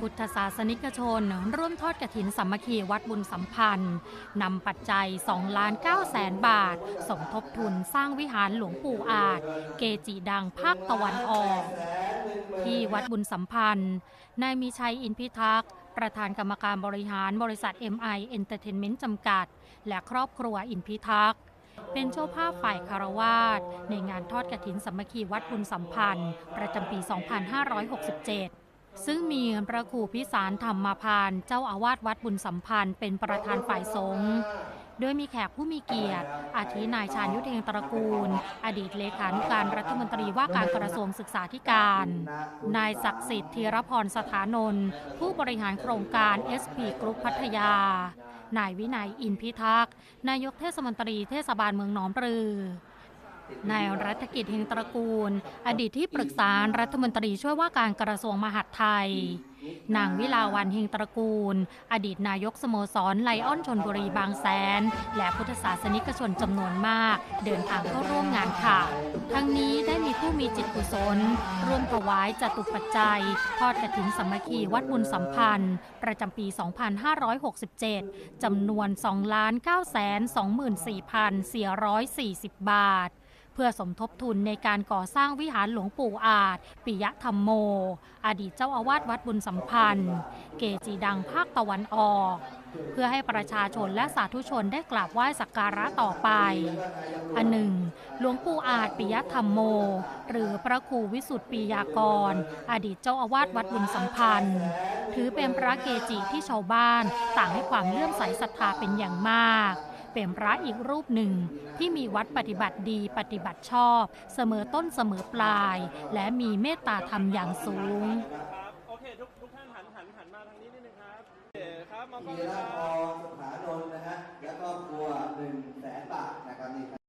พุทธศาสนิกชน ร่วมทอดกฐินสามัคคีวัดบุญสัมพันธ์นำปัจจัย2ล้าน9แสนบาท สมทบทุนสร้างวิหารหลวงปู่อาจ เกจิดังภาคตะวันออก ที่วัดบุญสัมพันธ์นายมีชัยอินพิทักษ์ประธานกรรมการบริหารบริษัท MI Entertainment จำกัด และครอบครัวอินพิทักษ์เป็นเจ้าภาพฝ่ายคารวาสในงานทอดกฐินสามัคคีวัดบุญสัมพันธ์ ประจำปี 2567 ซึ่งมีพระครูพิสารธรรมพาน เจ้าอาวาสวัดบุญสัมพันธ์เป็นประธานฝ่ายสงฆ์โดยมีแขกผู้มีเกียรติ อาทินายชาญยุทธเฮงตระกูล อดีตเลขานุการรัฐมนตรีว่าการกระทรวงศึกษาธิการ นายศักดิ์สิทธิ์ธีรพรสถานนท์ผู้บริหารโครงการ SP กรุ๊ปพัทยา นายวินัยอินพิทักษ์ นายกเทศมนตรีเทศบาลเมืองหนองปลือ นายรัฐกิจเฮงตระกูล อดีตที่ปรึกษารัฐมนตรีช่วยว่าการกระทรวงมหาดไทย นางวิลาวันเฮงตระกูล อดีตนายกสโมสรไลออนชนบุรีบางแสน และพุทธศาสนิกชนจำนวนมาก เดินทางเข้าร่วมงานค่ะ ทั้งนี้ได้มีผู้มีจิตกุศล ร่วมถวายจตุปัจจัย ทอดกฐินสมัคคีวัดบุญสัมพันธ์ ประจำปี 2567จำนวน 2,924,440 บาท พื่อสมทบทุนในการก่อสร้างวิหารหลวงปู่อาจปิยธรรมโม อดีตเจ้าอาวาสวัดบุญสัมพันธ์ เกจีดังภาคตะวันออก เพื่อให้ประชาชนและสาธุชนได้กราบไหว้สักการะต่อไป อันหนึ่ง หลวงปู่อาจปิยธรรมโม หรือพระครูวิสุทธิปียากร อดีตเจ้าอาวาสวัดบุญสัมพันธ์ ถือเป็นพระเกจิที่ชาวบ้านต่างให้ความเลื่อมใสศรัทธาเป็นอย่างมาก เป็นพระอีกรูปหนึ่ง ที่มีวัดปฏิบัติดีปฏิบัติชอบ เสมอต้นเสมอปลาย และมีเมตตาธรรมอย่างสูงครับโอเคทุกท่านหันหันหันมาทางนี้นิดนึงครับโอเคครับมองกล้องมีนะคร่ารังทอบงสุขานนท์นะฮะและครอบครัวหนึ่งครับ